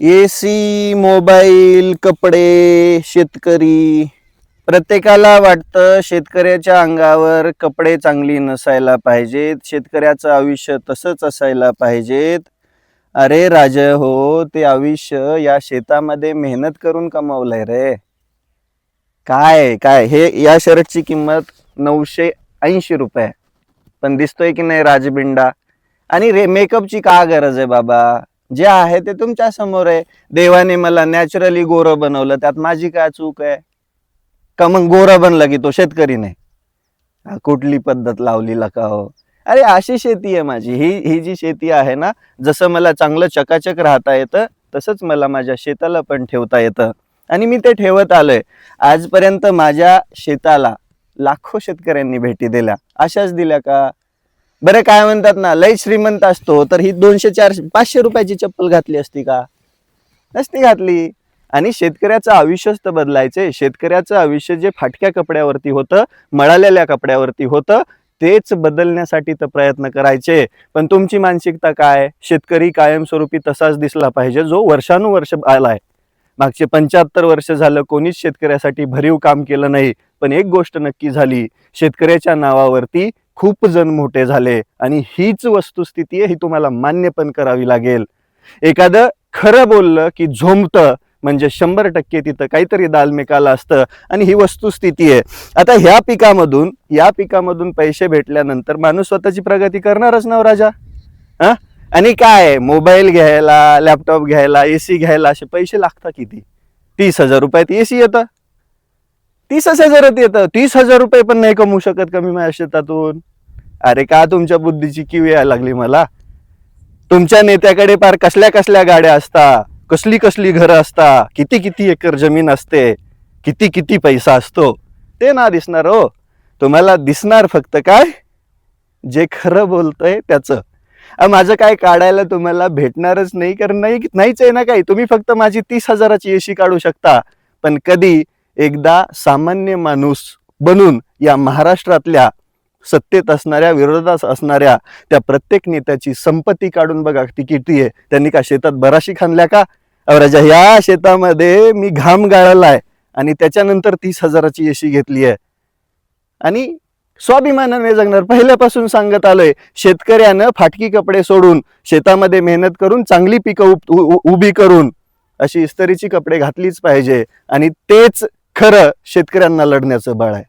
AC mobile कपडे शेतकरी. प्रत्येकाला वाटतं शेतकऱ्याच्या अंगावर कपडे चांगली नसायला पाहिजेत. शेतकऱ्याचं आयुष्य तसंच असायला पाहिजेत. अरे राज हो ते आयुष्य या शेतामध्ये मेहनत करून कमावलंय रे. काय काय? हे या शर्टची किंमत नऊशे ऐंशी रुपये. पण दिसतोय की नाही राजबिंडा? आणि रे मेकअपची का गरज आहे बाबा? जे आहे ते तुमच्यासमोर आहे. देवाने मला नॅचरली गोरं बनवलं. त्यात माझी काय चूक आहे? का मग गोरा बनला की तो शेतकरी नाही कुठली पद्धत लावली का हो? अरे अशी शेती आहे माझी. ही ही जी शेती आहे ना जसं मला चांगलं चकाचक राहता येतं तसंच मला माझ्या शेताला पण ठेवता येतं. आणि मी ते ठेवत आलोय. आजपर्यंत माझ्या शेताला लाखो शेतकऱ्यांनी भेटी दिल्या. अशाच दिल्या का? बरं काय म्हणतात ना लय श्रीमंत असतो तर ही दोनशे चारशे पाचशे रुपयाची चप्पल घातली असती का? नसती घातली. आणि शेतकऱ्याचं आयुष्यच तर बदलायचे शेतकऱ्याचं आयुष्य जे फाटक्या कपड्यावरती होतं मळालेल्या कपड्यावरती होतं तेच बदलण्यासाठी तर प्रयत्न करायचे. पण तुमची मानसिकता काय? शेतकरी कायमस्वरूपी तसाच दिसला पाहिजे जो वर्षानुवर्ष आलाय. मागचे पंच्याहत्तर वर्ष झालं कोणीच शेतकऱ्यासाठी भरीव काम केलं नाही पण एक गोष्ट नक्की झाली. शेतकऱ्याच्या नावावरती खूप जण मोठे झाले आणि हीच वस्तुस्थिती आहे ही तुम्हाला मान्य पण करावी लागेल. एखादं खरं बोललं की झोंबतं म्हणजे शंभर टक्के तिथं काहीतरी दालमेकाला असतं आणि ही वस्तुस्थिती आहे. आता ह्या पिकामधून या पिकामधून पैसे भेटल्यानंतर माणूस स्वतःची प्रगती करणारच ना हो राजा? हा? आणि काय मोबाईल घ्यायला लॅपटॉप घ्यायला ए सी घ्यायला असे पैसे लागतात किती? तीस हजार रुपयात ए सी येतं. तीस हजारात येतं. तीस हजार रुपये पण नाही कमवू शकत का मी माझ्या शेतातून? अरे का तुमच्या बुद्धीची किव यायला लागली मला? तुमच्या नेत्याकडे पार कसल्या कसल्या गाड्या असता? कसली कसली घरं असता? किती किती एकर जमीन असते? किती किती पैसा असतो? ते ना दिसणार हो. तुम्हाला दिसणार फक्त काय? जे खरं बोलतंय त्याचं. माझं काय काढायला तुम्हाला भेटणारच नाही कारण नाही नाहीच आहे ना काही. तुम्ही फक्त माझी तीस हजाराची एशी काढू शकता. पण कधी एकदा सामान्य माणूस बनून या महाराष्ट्रातल्या सत्तेत असणाऱ्या विरोधात असणाऱ्या त्या प्रत्येक नेत्याची संपत्ती काढून बघा ती किती आहे. त्यांनी का शेतात बराशी खाणल्या का? अवराजा राजा शेतामध्ये मी घाम गाळलाय आणि त्याच्यानंतर तीस हजाराची यशी घेतली आहे. आणि स्वाभिमानाने जगणार पहिल्यापासून सांगत आलोय शेतकऱ्यानं फाटकी कपडे सोडून शेतामध्ये मेहनत करून चांगली पिकं उ- उभी करून अशी इस्तरीची कपडे घातलीच पाहिजे. आणि तेच खरं शेतकऱ्यांना लढण्याचं बळ आहे.